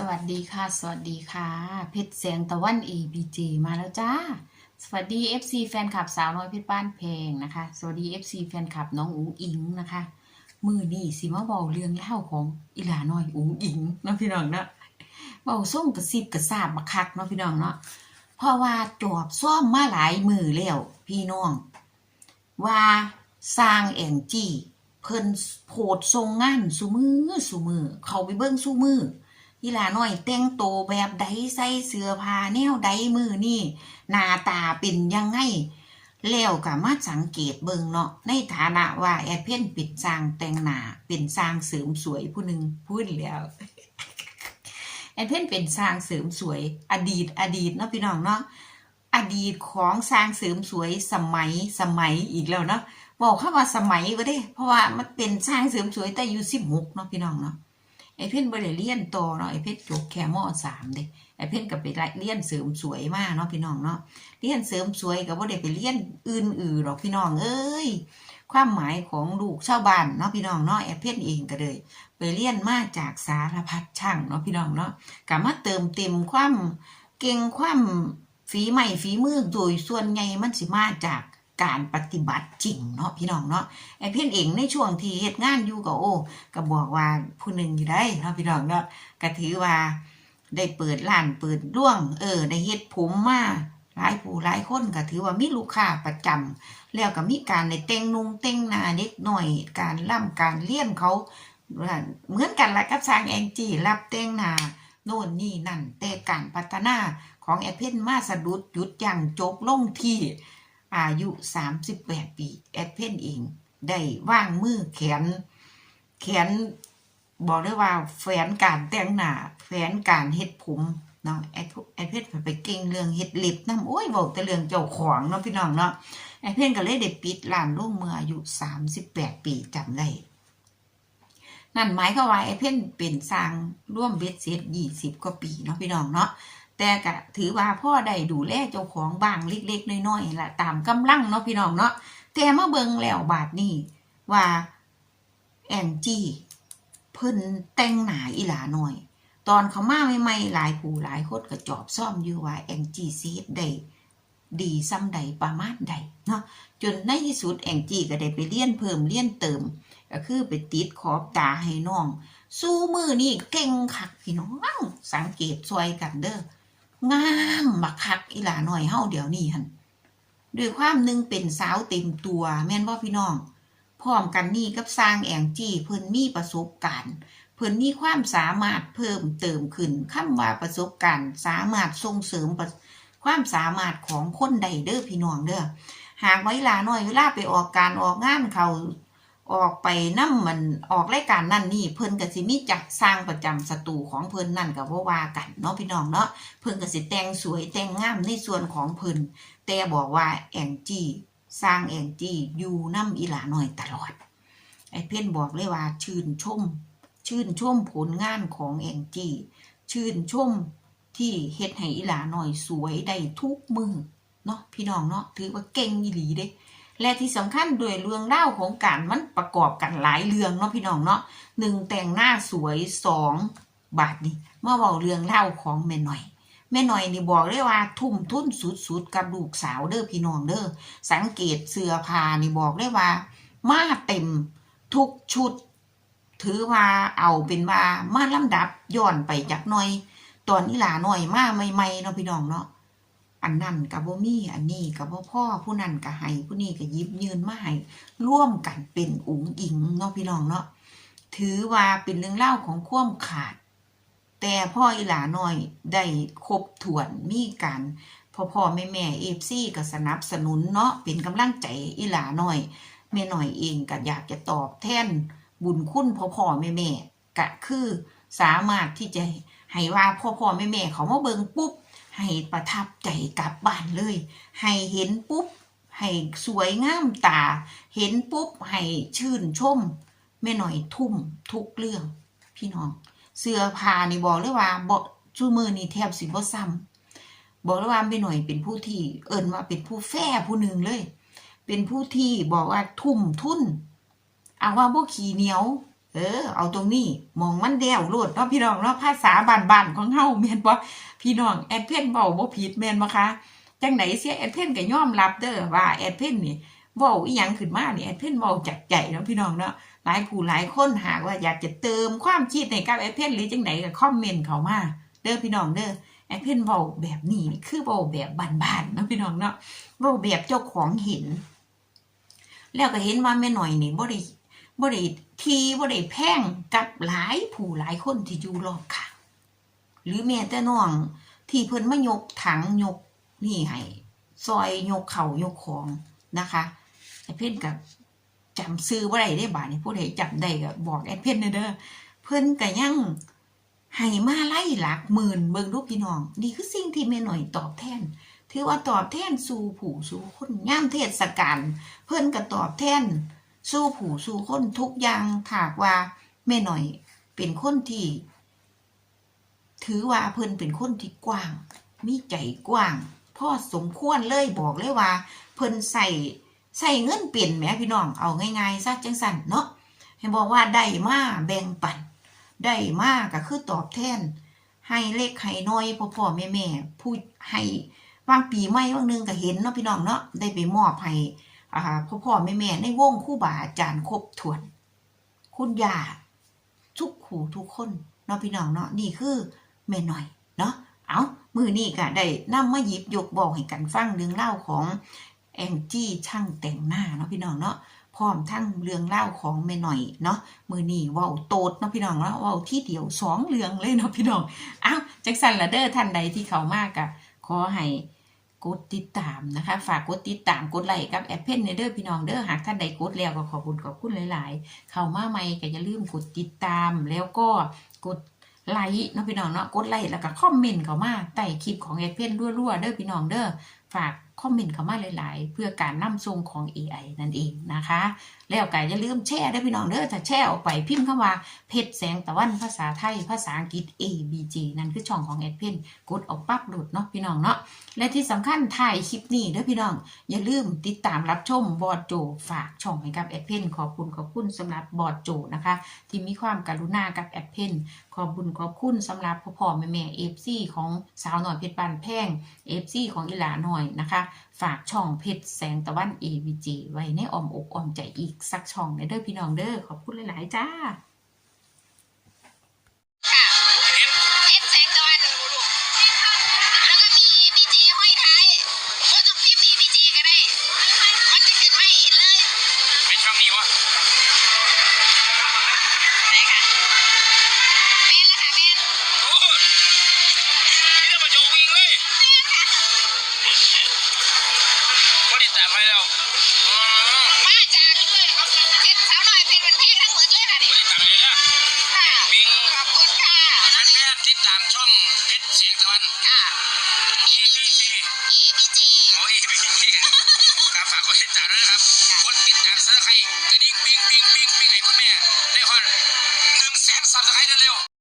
สวัสดีค่ะ สวัสดีค่ะ เพชรแสงตะวัน ABJ มาแล้วจ้า สวัสดี FC แฟนคลับสาวน้อยเพชรบ้านเพลงนะคะ สวัสดี FC แฟนคลับน้องอุ๋งอิงนะคะ มือนี่สิมาบอกเรื่องเล่าของอีหลาน้อยอุ๋งอิงนะพี่น้องเนาะเบาส่งกระซิบกระซาบมาคักเนาะพี่น้องเนาะ เพราะว่าจอบซ่อมมาหลายมือแล้วพี่น้อง ว่าสร้างแองจี้เพิ่นโพดทรงงานสุมือสุมือเขาไปเบิ่งสุมือ อีหลาน้อยแต่งโตแบบใดใส่เสื้อผ้าแนวใดมือนี่หน้าตาเป็นยังไงแล้วก็มาสังเกตเบิงเนาะในฐานะว่าแอดเพนเป็นสร้างแต่งหน้าเป็นสร้างเสริมสวยผู้หนึ่งพูดแล้วแอดเพนเป็นสร้างเสริมสวย อดีตอดีตเนาะพี่น้องเนาะอดีตของสร้างเสริมสวยสมัยสมัยอีกแล้วเนาะบอกเข้าว่าสมัยก็ได้ เพราะว่ามันเป็นสร้างเสริมสวยแต่อายุสิบหกเนาะพี่น้องเนาะ ไอเพ่นบ่ได้เรียนต่อเนาะไอเพ่นจบแค่มสามเด้ไอเพ่นก็ไปเรียนเสริมสวยมากเนาะพี่น้องเนาะเรียนเสริมสวยก็บ่ได้ไปเรียนอื่นอื่นหรอกพี่น้องเอ้ยความหมายของลูกชาวบ้านเนาะพี่น้องเนาะไอเพ่นเองก็เลยไปเรียนมาจากสารพัดช่างเนาะพี่น้องเนาะก็มาเติมเต็มความเก่งความฝีไม้ฝีมือโดยส่วนใหญ่มันสิมาจาก การปฏิบัติจริงเนาะพี่น้องเนาะไอเพ่นเองในช่วงที่เฮ็ดงานอยู่ก็โอ้ก็บอกว่าผู้หนึ่งอยู่ได้เนาะพี่น้องเนาะก็ถือว่า ได้เปิดร้านเปิดร่วง เออได้เฮ็ดผมมาหลายผู้หลายคนก็ถือว่ามีลูกค้าประจำแล้วก็มีการในแต่งนุงแต่งนาเด็กหน่อย การล่ำการเลี้ยนเขาเหมือนกันละกับสร้างแองจี้รับแต่งนาโน่นนี่นั่นแต่การพัฒนาของแอปเพนมาสะดุดหยุดอย่างจบลงที่ อายุ 38 ปี แอดเพนเอง ได้ว่างมือแขน แขนบอกได้ว่าแฟนการแต่งหน้าแฟนการเฮ็ดผมเนาะไอ้พวกไอ้เพชรไปเก่งเรื่องเฮ็ดล็บน้ำโอ้ยบอกแต่เรื่องเจ้าของเนาะพี่น้องเนาะไอ้เพชรก็เลยได้ปิดร้านลงเมื่ออายุ 38 ปีจำได้นั่นหมายก็ว่าไอ้เพชรเป็นสร้างร่วมเบ็ดเสร็จ20กว่าปีเนาะพี่น้องเนาะ แต่ก็ถือว่าพ่อได้ดูแลเจ้าของบ้างเล็กๆน้อยๆละตามกำลังเนาะพี่น้องเนาะแต่มาเบิ่งแล้วบาดนี้ว่าแองจี้เพิ่นแต่งหนาอีหลาหน่อย ตอนเขามาใหม่ๆหลายผู้หลายคนก็จอบซ่อมอยู่ว่าแองจี้ซีดได้ดีซ้ำใดประมาณใดเนาะจนในที่สุดแองจี้ก็ได้ไปเรียนเพิ่มเรียนเติม ก็คือไปติดขอบตาให้น้อง สู้มือนี่เก่งคักพี่น้อง สังเกตซอยกันเด้อ งามบักคักอีหลาหน่อยเฮาเดี๋ยวนี้หันด้วยความนึงเป็นสาวเต็มตัว แม่นบ่พี่น้องพร้อมกันนี่กับสร้างแองจี้เพิ่นมีประสบการณ์เพิ่นมีความสามารถเพิ่มเติมขึ้นคำว่าประสบการณ์สามารถส่งเสริมความสามารถของคนใดเด้อพี่น้องเด้อหากไว้ลาหน้อยเวลาไปออกการออกงานเขา ออกไปนํมันออกรายการนั่นนี่เพิ่นก็สิมีจัดสร้างประจำสตูของเพิ่นนั่นก็บ่ว่ากันเนาะพี่น้องเนาะเพิ่นก็สิแต่งสวยแต่งงามในส่วนของเพิ่นแต่บอกว่าแองจี้สร้างแองจี้อยู่น้ำอีหลาหน่อยตลอด ไอ้เพ่นบอกเลยว่าชื่นชม ชื่นชมผลงานของแองจี้ชื่นชมที่เฮ็ดให้อีหลาหน่อยสวยได้ทุกมือเนาะพี่น้องเนาะถือว่าเก่งอีหลีเด้ และที่สำคัญด้วยเรื่องเล่าของการมันประกอบกันหลายเรื่องเนาะพี่น้องเนาะหนึ่งแต่งหน้าสวยสองบาทนี่มาเว้าเรื่องเล่าของแม่หน่อยแม่หน่อยนี่บอกเลยว่าทุ่มทุนสุดๆกับลูกสาวเด้อพี่น้องเด้อสังเกตเสื้อผ้านี่บอกได้ว่า มาเต็มทุกชุด ถือว่าเอาเป็นว่ามาลำดับย้อนไปจากหน่อย ตอนนี้หลาหน่อยมาใหม่ๆเนาะพี่น้องเนาะ อันนั้นกับบ่มีอันนี้กับบ่พ่อผู้นั้นก็ให้ผู้นี้ก็หยิบยืนมาให้ร่วมกันเป็นอุ๋งอิงเนาะพี่น้องเนาะถือว่าเป็นเรื่องเล่าของควมขาด แต่พ่ออีหลาน้อยได้ครบถ้วนมีการพ่อพ่อแม่แม่เอฟซีก็สนับสนุนเนาะเป็นกำลังใจอีหลาน้อยแม่หน่อยเองก็อยากจะตอบแทนบุญคุณพ่อพ่อแม่แม่ก็คือสามารถที่จะให้ว่าพ่อพ่อแม่แม่เขามาเบิงปุ๊บ ให้ประทับใจกลับบ้านเลย ให้เห็นปุ๊บ ให้สวยงามตา เห็นปุ๊บ ให้ชื่นชมแม่หน่อยทุ่มทุกเรื่อง พี่น้อง เสื้อผ้านี่บอกเลยว่าบ่จูมือนี่แทบสิบ่ซ้ำบอกเลยว่าแม่หน่อยเป็นผู้ที่เอิ้นว่าเป็นผู้แฟ้ผู้หนึ่งเลย เป็นผู้ที่บอกว่าทุ่มทุนเอาว่าบ่ขี้เหนียว เออ เอาตรงนี้มองมันเดียวโลดเนาะพี่น้องเนาะภาษาบ้านๆของเฮาแม่นบ่พี่น้องแอดเพนเว้าบ่ผิดแม่นบ่คะจังไหนเสียแอดเพนก็ยอมรับเด้อว่าแอดเพนนี่เว้าอีหยังขึ้นมานี่แอดเพนเว้าจากใจเนาะพี่น้องเนาะหลายผู้หลายคนหากว่าอยากจะเติมความคิดให้กับแอดเพนหรือจังไหนก็คอมเมนต์เข้ามาเด้อพี่น้องเด้อแอดเพนเว้าแบบนี้คือเว้าแบบบ้านๆเนาะพี่น้องเนาะเว้าแบบเจ้าของเห็นแล้วก็เห็นว่าแม่หน่อยนี่บ่ได้บ่ได้ ทีบ่ได้แพงกับหลายผู้หลายคนที่อยู่รอบข้างหรือแม้แต่น้องที่เพิ่นมายกถังยกนี่ให้ซอยยกเข่ายกของนะคะไอ้เพิ่นกับจำซื้อบ่าได้ได้บาดนี้ผู้ใดจำได้ก็บอกแอดเพิ่นเด้อเพิ่นก็ยังให้มาไล่หลักหมื่นเบิ่งดูพี่น้องนี่คือสิ่งที่แม่หน่อยตอบแทน ถือว่าตอบแทนสู่ผู้สู่คนย่ามเทศกาลเพิ่นก็ตอบแทน สู้ผู้สู้คนทุกอย่างถากว่าแม่หน่อยเป็นคนที่ ถือว่าเพิ่นเป็นคนที่กว้าง มีใจกว้างพ่อสมควรเลยบอกเลยว่า เพิ่นใส่ใส่เงินเปลี่ยนแหมพี่น้องเอาง่ายๆซะจังสันเนาะให้บอกว่าได้มาแบ่งปันได้มาก็คือตอบแทน ให้เล็กให้น้อยพ่อพ่อแม่แม่ผู้ให้วางปีใหม่วางนึงก็เห็นเนาะพี่น้องเนาะได้ไปมอบให้ อ่าพ่อพ่อแม่แม่ในวงคู่บาอาจารย์ครบถ้วน คุณยาทุกขู่ทุกคนเนาะพี่น้องเนาะนี่คือแม่หน่อยเนาะเอามือนี่ก็ได้นำมาหยิบยกบอกให้กันฟังเรื่องเล่าของแองจี้ช่างแต่งหน้าเนาะพี่น้องเนาะพร้อมทั้งเรื่องเล่าของแม่หน่อยเนาะมือนี่ว้าโตดเนาะพี่น้องเนาะว้าที่เดียวสองเรื่องเลยเนาะพี่น้องอ้าวจักสันละเด้อท่านใดที่เขามากอะขอให้ กดติดตามนะคะ ฝากกดติดตามกดไลค์กับแอปเพนในเด้อพี่น้องเด้อหากท่านใดกดแล้วก็ขอบคุณขอบคุณหลาย ๆ เข้ามาใหม่ก็อย่าลืมกดติดตามแล้วก็กดไลค์เนาะพี่น้องเนาะกดไลค์แล้วก็คอมเมนต์เข้ามาใต้คลิปของแอปเพนรั่วๆเด้อพี่น้องเด้อฝาก คอมเมนต์เข้ามาหลาย ๆ เพื่อการนำส่งของ AI นั่นเองนะคะ แล้วก็อย่าลืมแชร์เด้พี่น้องเด้อถ้าแชร์ออกไปพิมพ์คำว่าเพชรแสงตะวันภาษาไทย ภาษาอังกฤษ A B J นั่นคือช่องของแอดเพนกดออกปั๊บหลุดเนาะพี่น้องเนาะและที่สำคัญถ่ายคลิปนี้เด้อพี่น้อง อย่าลืมติดตามรับชมบอดโจฝากช่องให้กับแอดเพนขอบคุณขอบคุณสำหรับบอดโจนะคะ ที่มีความกรุณากับแอดเพนขอบคุณขอบคุณสำหรับพ่อพ่อแม่แม่เอฟซีของสาวหน่อยเพชรบานแพงเอฟซีของอีหลาหน่อยนะคะฝากช่องเพชรแสงตะวัน AVG ไว้ในอ้อมอกอ้อมใจอีกสักช่องในเด้อพี่น้องเด้อขอบคุณหลาย ๆ จ้า ให้คุณแม่ได้ฮอดหนึ่งแสนซับสไครต์เร็ว